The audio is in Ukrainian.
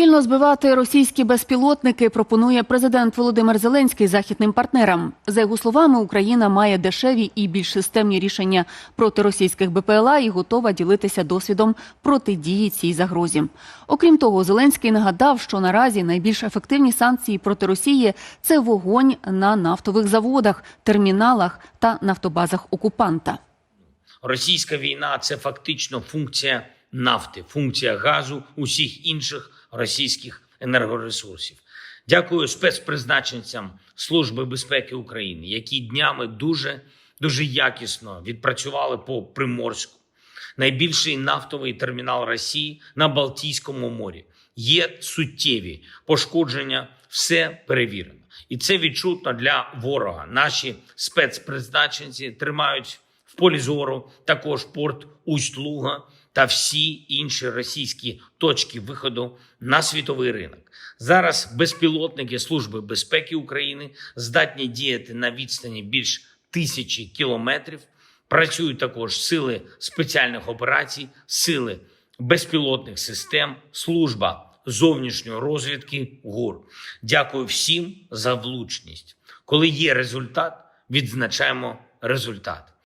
Спільно збивати російські безпілотники пропонує президент Володимир Зеленський західним партнерам. За його словами, Україна має дешеві і більш системні рішення проти російських БПЛА і готова ділитися досвідом протидії цій загрозі. Окрім того, Зеленський нагадав, що наразі найбільш ефективні санкції проти Росії це вогонь на нафтових заводах, терміналах та нафтобазах окупанта. Російська війна це фактично функція нафти, функція газу, усіх інших російських енергоресурсів. Дякую спецпризначенцям Служби безпеки України, які днями дуже дуже якісно відпрацювали по Приморську. Найбільший нафтовий термінал Росії на Балтійському морі. Є суттєві пошкодження, все перевірено. І це відчутно для ворога. Наші спецпризначенці тримають в полі зору також порт Усть-Луга та всі інші російські точки виходу на світовий ринок. Зараз безпілотники Служби безпеки України здатні діяти на відстані більш тисячі кілометрів. Працюють також сили спеціальних операцій, сили безпілотних систем, служба зовнішньої розвідки ГУР. Дякую всім за влучність. Коли є результат, відзначаємо результат.